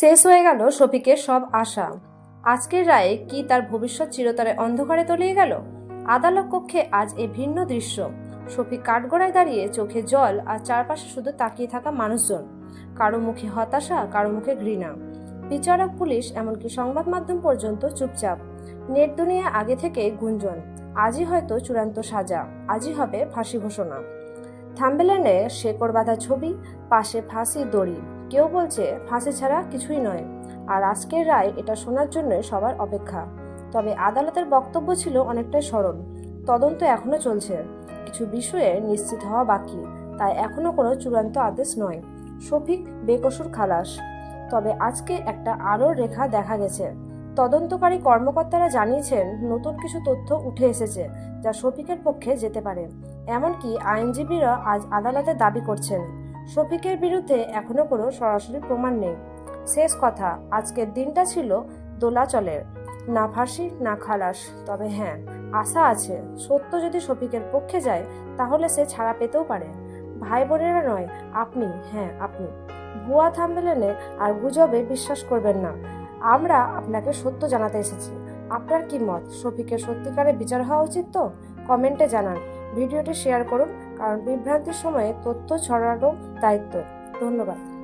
শেষ হয়ে গেল শফিকের সব আশা। আজকের রায়ে কি তার ভবিষ্যৎ চিরতরে অন্ধকারে তলিয়ে গেল? আদালত কক্ষে আজ এ ভিন্ন দৃশ্য। শফিক কাঠগড়ায় দাঁড়িয়ে চোখে জল আর চারপাশে শুধু তাকিয়ে থাকা মানুষজন। কারও মুখে হতাশা, কারও মুখে ঘৃণা। বিচারক, পুলিশ এমনকি সংবাদ মাধ্যম পর্যন্ত চুপচাপ। নেট দুনিয়া আগে থেকে গুঞ্জন। আজই হয়তো চূড়ান্ত সাজা। আজই হবে ফাঁসি ঘোষণা। থাম্বেলেনে শেকড় বাঁধা ছবি, পাশে ফাঁসি দড়ি। কেউ বলছে ফাঁসি ছাড়া কিছুই নয়, আর আজকের রায় এটা শোনার জন্য সবার অপেক্ষা। তবে আদালতের বক্তব্য ছিল অনেকটাই সরল, তদন্ত এখনও চলছে। কিছু বিষয়ে নিশ্চিত হওয়া বাকি, তাই এখনও কোনো চূড়ান্ত আদেশ নয়। শফিক বেকসুর খালাস। তবে আজকে একটা আলোর রেখা দেখা গেছে। তদন্তকারী কর্মকর্তারা জানিয়েছেন, নতুন কিছু তথ্য উঠে এসেছে যা শফিকের পক্ষে যেতে পারে। এমনকি আইনজীবীরা আজ আদালতে দাবি করছেন। শফিকের বিরুদ্ধে এখনও কোনো সরাসরি প্রমাণ নেই। শেষ কথা, আজকের দিনটা ছিল দোলাচলের। না ফাঁসি, না খালাস, তবে হ্যাঁ আশা আছে, সত্য যদি শফিকের পক্ষে যায়, তাহলে সে ছাড়া পেতেও পারে। ভাই বোনেরা নয়, আপনি হ্যাঁ আপনি। ভুয়া থাম্বেলেনে আর গুজবে বিশ্বাস করবেন না। আমরা আপনাকে সত্য জানাতে এসেছি। আপনার কি মত? শফিকের সত্যিকারের বিচার হওয়া উচিত তো? কমেন্টে জানান। ভিডিওটি শেয়ার করুন কারণ বিভ্রান্তির সময়ে তথ্য ছড়ানো দায়িত্ব। ধন্যবাদ।